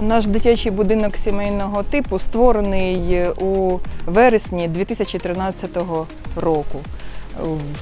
Наш дитячий будинок сімейного типу створений у вересні 2013 року.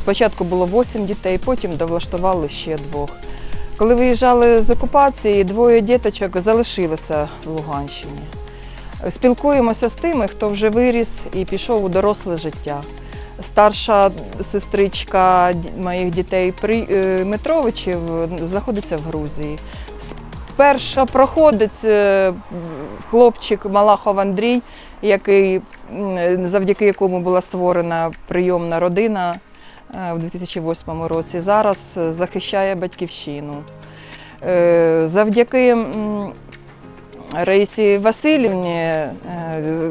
Спочатку було 8 дітей, потім довлаштували ще двох. Коли виїжджали з окупації, двоє діточок залишилися в Луганщині. Спілкуємося з тими, хто вже виріс і пішов у доросле життя. Старша сестричка моїх дітей е, Митровичів знаходиться в Грузії. Перша проходить е, хлопчик Малахов Андрій, який, завдяки якому була створена прийомна родина е, в 2008 році. Зараз захищає батьківщину. Е, Завдяки Раїсі Васильівні,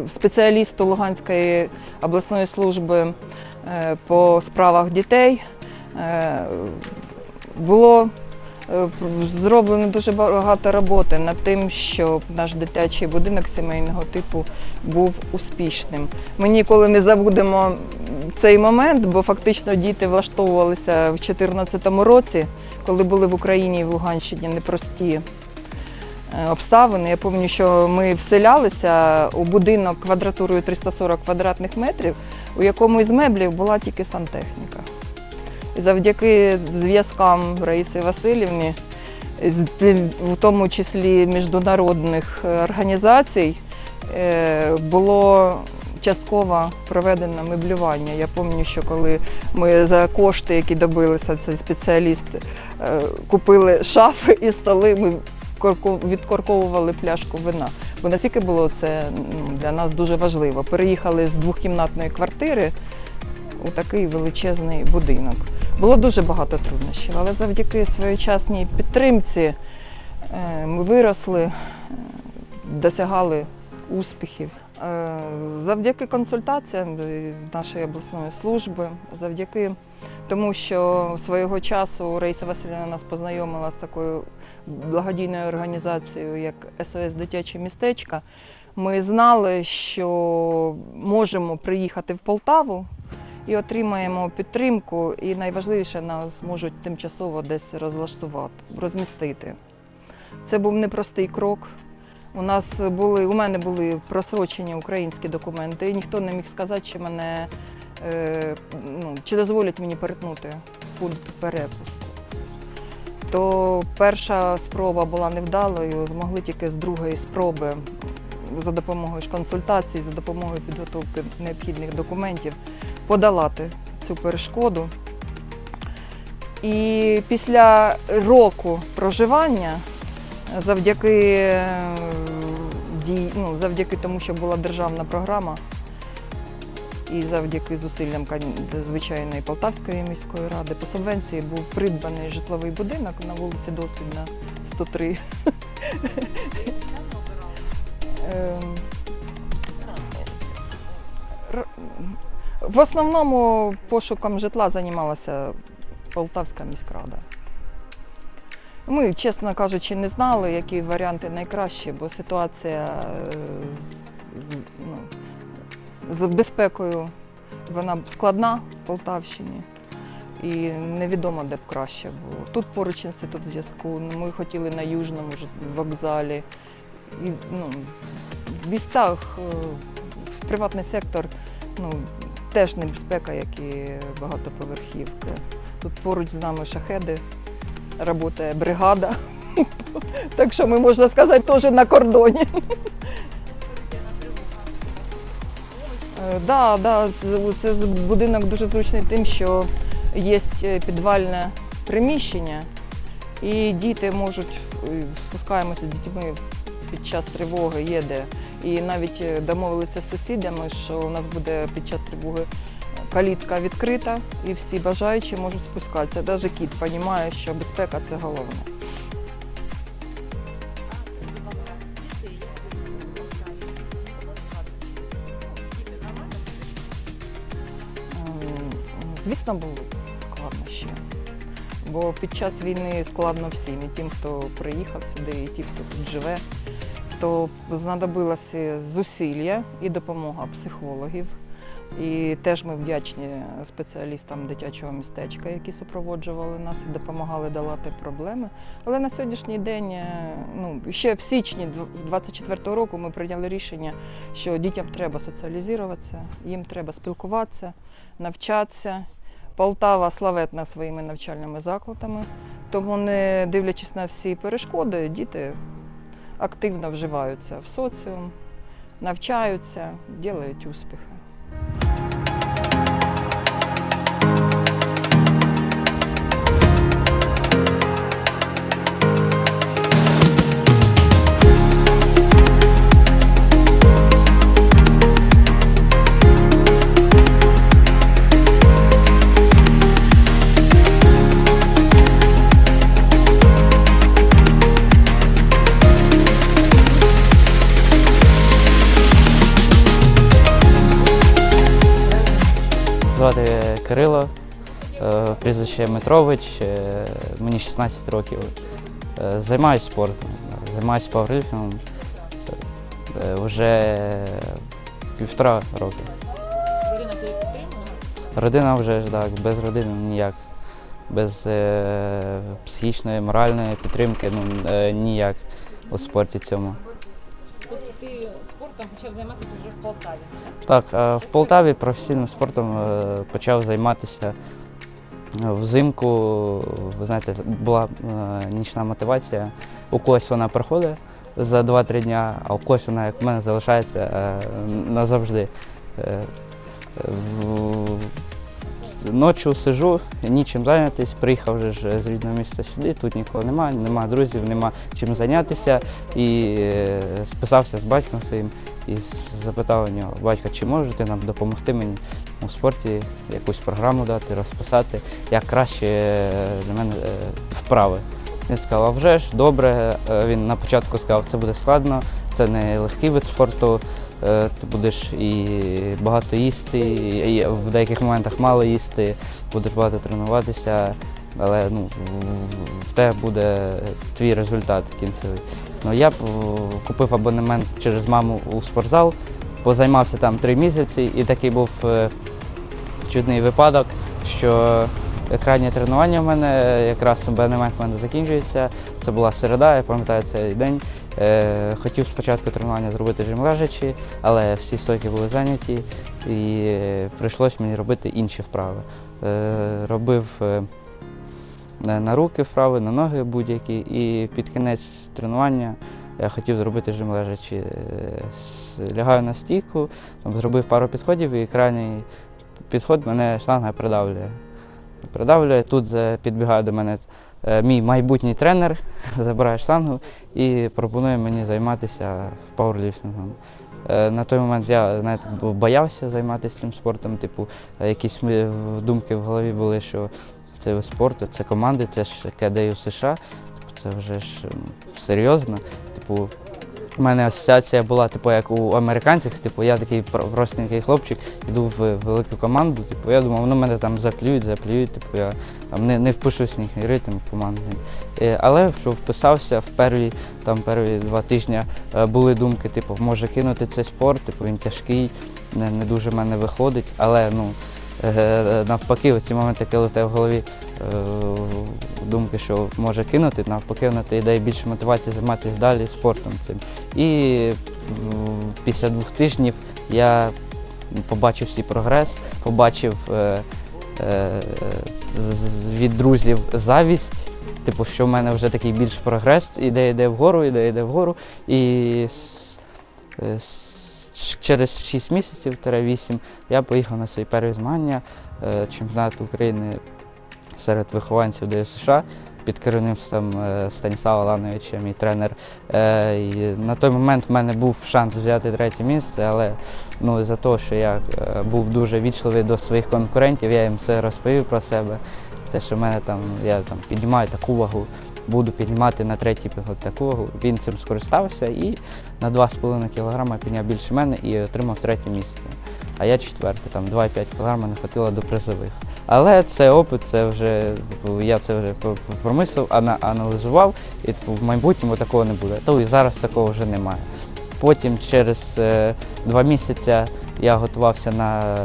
спеціалісту Луганської обласної служби по справах дітей, було зроблено дуже багато роботи над тим, щоб наш дитячий будинок сімейного типу був успішним. Ми ніколи не забудемо цей момент, бо фактично діти влаштовувалися в 2014 році, коли були в Україні і в Луганщині непрості е, обставини. Я пам'ятаю, що ми вселялися у будинок квадратурою 340 квадратних метрів, у якому із меблів була тільки сантехніка. Завдяки зв'язкам Раїси Васильівни, в тому числі міжнародних е, організацій, е, було частково проведено меблювання. Я пам'ятаю, що коли ми за кошти, які добилися, цей спеціаліст, е, купили шафи і столи, ми відкорковували пляшку вина. Бо наскільки було це для нас дуже важливо. Переїхали з двохкімнатної квартири у такий величезний будинок. Було дуже багато труднощів, але завдяки своєчасній підтримці е, ми виросли, е, досягали успіхів. Е, Завдяки консультаціям нашої обласної служби, завдяки тому, що свого часу Раїса Васильівна нас познайомила з такою благодійною організацією, як СОС Дитяче містечко, ми знали, що можемо приїхати в Полтаву і отримаємо підтримку, і найважливіше нас можуть тимчасово десь розлаштувати, розмістити. Це був непростий крок. У нас були, у мене були просрочені українські документи, і ніхто не міг сказати, чи мене е, ну, чи дозволять мені перетнути пункт перепуску. То перша спроба була невдалою, змогли тільки з другої спроби за допомогою консультацій, за допомогою підготовки необхідних документів подолати цю перешкоду. І після року проживання, завдяки, дій, ну, завдяки тому, що була державна програма, і завдяки зусиллям звичайної Полтавської міської ради по субвенції був придбаний житловий будинок на вулиці Дослідна 103. В основному пошуком житла займалася Полтавська міськрада. Ми, чесно кажучи, не знали, які варіанти найкращі, бо ситуація е, з, ну, з безпекою вона складна в Полтавщині. І невідомо, де б краще було. Тут поруч інститут зв'язку. Ми хотіли на Южному вокзалі. І, ну, в містах, е, в приватний сектор ну, теж небезпека, як і багатоповерхівки. Тут поруч з нами шахеди, працює бригада. Так що ми, можна сказати, теж на кордоні. Е, Да, да, будинок дуже зручний тим, що є підвальне приміщення, і діти можуть, е, спускаємося з дітьми під час тривоги, є де. І навіть е, домовилися з сусідами, що у нас буде під час тривоги калітка відкрита, і всі бажаючі можуть спускатися. Навіть кіт розуміє, що безпека це головне. Ем, Звісно, було складно ще. Бо під час війни складно всім, і тим, хто приїхав сюди, і тим, хто тут живе, то знадобилося зусилля і допомога психологів, І теж ми вдячні спеціалістам дитячого містечка, які супроводжували нас і допомагали долати проблеми. Але на сьогоднішній день, е, ну ще в січні 24-го року, ми прийняли рішення, що дітям треба соціалізуватися, їм треба спілкуватися, навчатися. Полтава славетна своїми навчальними закладами, тому, не дивлячись на всі перешкоди, діти активно вживаються в соціум, навчаються, роблять успіхи. Звати Кирило, е, прізвище Митрович, е, мені 16 років. Е, Займаюся спортом, займаюся пауерліфтингом вже півтора роки. Родина тебе підтримує? Родина вже так, без родини ніяк. Без е, психічної, моральної підтримки ну, е, ніяк у спорті цьому. Спортом почав займатися вже в Полтаві. Так, е, в Полтаві професійним спортом е, почав займатися е, взимку. Ви знаєте, була нічна мотивація. У когось вона проходить за 2-3 дня, а у когось вона, як в мене, залишається назавжди. Е, Ночі сижу, нічим зайнятися, приїхав вже ж з рідного міста сюди, тут нікого немає, нема друзів, нема чим зайнятися. І е, списався з батьком своїм і запитав у нього, батька, чи можете нам допомогти мені у спорті якусь програму дати, розписати, як краще е, для мене е, вправи. Він сказав, а вже ж, добре. Е, Він на початку сказав, це буде складно, це не легкий вид спорту. Е, Ти будеш і багато їсти, і в деяких моментах мало їсти, будеш багато тренуватися, але ну, в- тебе буде твій результат кінцевий. Ну, я б купив абонемент через маму у спортзал, позаймався там три місяці, і такий був е, чудний випадок, що крайнє тренування в мене, якраз абонемент в мене закінчується. Це була середа, я пам'ятаю цей день. Е, хотів спочатку тренування зробити жим лежачи, але всі стойки були зайняті і е, прийшлось мені робити інші вправи. Е, робив е, на руки вправи, на ноги будь-які. І під кінець тренування я хотів зробити жим лежачи. Е, Лягаю на стійку, зробив пару підходів і крайній підход мене штанга придавлює. Придавлює. Тут підбігає до мене е, мій майбутній тренер, забирає штангу і пропонує мені займатися пауерліфтингом. Е, На той момент я знаєте, боявся займатися цим спортом. Типу, якісь думки в голові були, що це вид спорту, це команди, це ж КДЮ США. Типу, це вже ж серйозно. Типу, у мене асоціація була, типу, як у американців, типу, я такий простенький хлопчик, йду в велику команду, типу, я думав, ну мене там заплюють, заплюють, типу, я там не, не впишусь в ритм в командний. Е, Але що вписався в перві, там, перві два тижні е, були думки, типу, може кинути цей спорт, типу, він тяжкий, не, не дуже в мене виходить, але ну, навпаки, в ці моменти, коли в тебе в голові е, думки, що може кинути, навпаки, вона тобі дає більше мотивації займатися далі спортом цим. І після двох тижнів я побачив свій прогрес, побачив е, е, від друзів завість. Типу, що в мене вже такий більш прогрес, іде йде вгору, іде йде вгору. І е, через 6 місяців 8 я поїхав на свої перші змагання е, чемпіонату України серед вихованців ДЮСШ під керівництвом е, Станіслава Лановича, мій тренер. Е, на той момент в мене був шанс взяти третє місце, але ну, за те, що я був дуже вічливий до своїх конкурентів, я їм все розповів про себе. Те, що в мене там, я там піднімаю таку вагу, буду піднімати на третій підход таку вагу. Він цим скористався і на 2,5 кг підняв більше мене і отримав третє місце. А я четверте, там 2,5 кг не хватило до призових. Але це опит, це вже типу, я це вже промислив, аналізував, і типу, в майбутньому такого не буде. То і зараз такого вже немає. Потім через е, два місяці я готувався на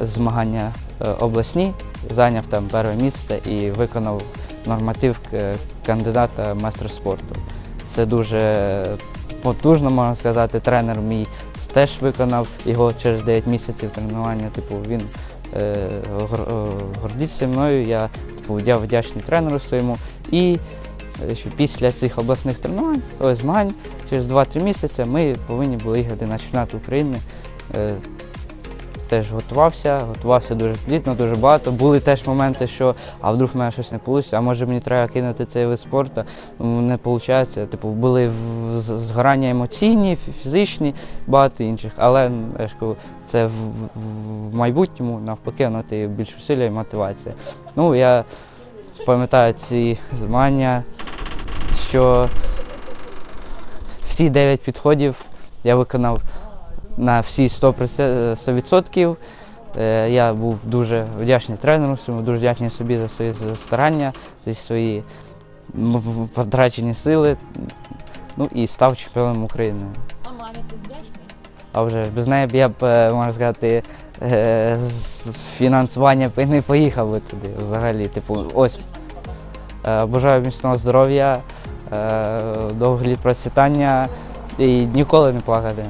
змагання е, обласні, зайняв там перше місце і виконав норматив е, кандидата в майстер спорту. Це дуже потужно, можна сказати. Тренер мій теж виконав його через 9 місяців тренування. Типу, він е, е, гордиться мною. Я типу, вдячний тренеру своєму. І е, що після цих обласних тренувань, о, змагань, через 2-3 місяці ми повинні були їхати на чемпіонат України. Теж готувався, готувався дуже плідно, дуже багато. Були теж моменти, що а вдруг в мене щось не вийде, а може мені треба кинути цей вид спорту. Ну, Не виходить. Типу, були згорання емоційні, фізичні, багато інших. Але я ж кажу, це в, в- майбутньому навпаки, воно ти більш усилля і мотивація. Ну, я пам'ятаю ці змагання, що всі 9 підходів я виконав на всі 100%. 100%. Е, Я був дуже вдячний тренеру, дуже вдячний собі за свої старання, за свої потрачені сили. Ну і став чемпіоном України. А мамі ти вдячний? А вже без неї б я б, е, можна сказати, е, з фінансування б не поїхав би туди взагалі. Типу, ось бажаю міцного здоров'я, довгих літ процвітання і ніколи не плакати.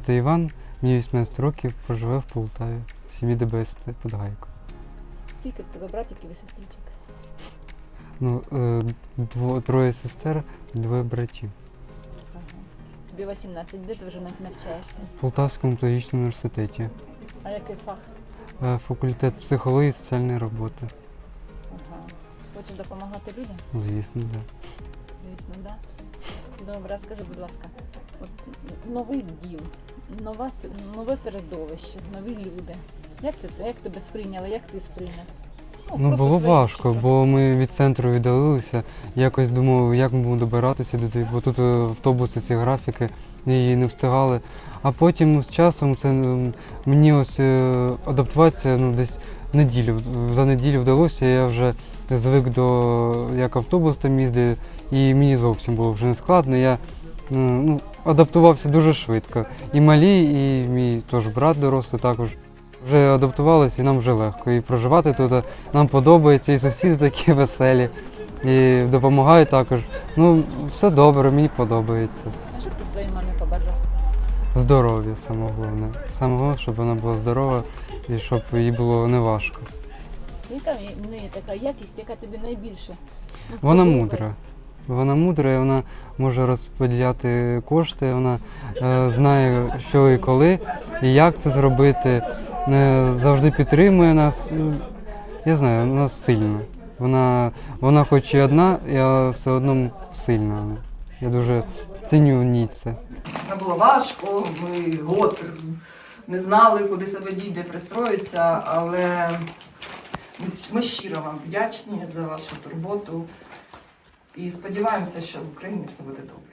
Звати Іван, мені 18 років, проживаю в Полтаві, в сім'ї ДБСТ під Гайко. Скільки в тебе братиків і сестричок? Ну, е, дво, троє сестер, двоє братів. Ага. Тобі 18, де ти вже нав- навчаєшся? В Полтавському педагогічному університеті. А який фах? Е, факультет психології і соціальної роботи. Ага. Хочеш допомагати людям? Звісно, так. Звісно, да. Добре, скажи, будь ласка, от новий дім, нова, нове середовище, нові люди. Як ти це? Як тебе сприйняли? Як ти сприйняв? Ну, просто було важко, бо ми від центру віддалилися. Якось думав, як ми будемо добиратися туди, бо тут е, автобуси, ці графіки, і не встигали. А потім з часом це мені ось е, адаптуватися ну, десь неділю. За неділю вдалося, я вже звик до як автобус там їздить, і мені зовсім було вже не складно. Я ну, адаптувався дуже швидко. І малі, і мій теж брат дорослий також. Вже адаптувалися і нам вже легко. І проживати тут нам подобається, і сусіди такі веселі, і допомагають також. Ну, все добре, мені подобається. А що б ти своїй мамі побажав? Здоров'я саме головне. Саме головне, щоб вона була здорова і щоб їй було не важко. Яка в неї така якість, яка тобі найбільше? Вона мудра. Вона мудра, вона може розподіляти кошти, вона е, знає, що і коли, і як це зробити. Не завжди підтримує нас. Я знаю, вона сильна. Вона, вона хоч і одна, але все одно сильна. Я дуже ціню в ній це. Це було важко, ми год не знали, куди себе дійде, пристроїться, але ми щиро вам вдячні за вашу турботу і сподіваємося, що в Україні все буде добре.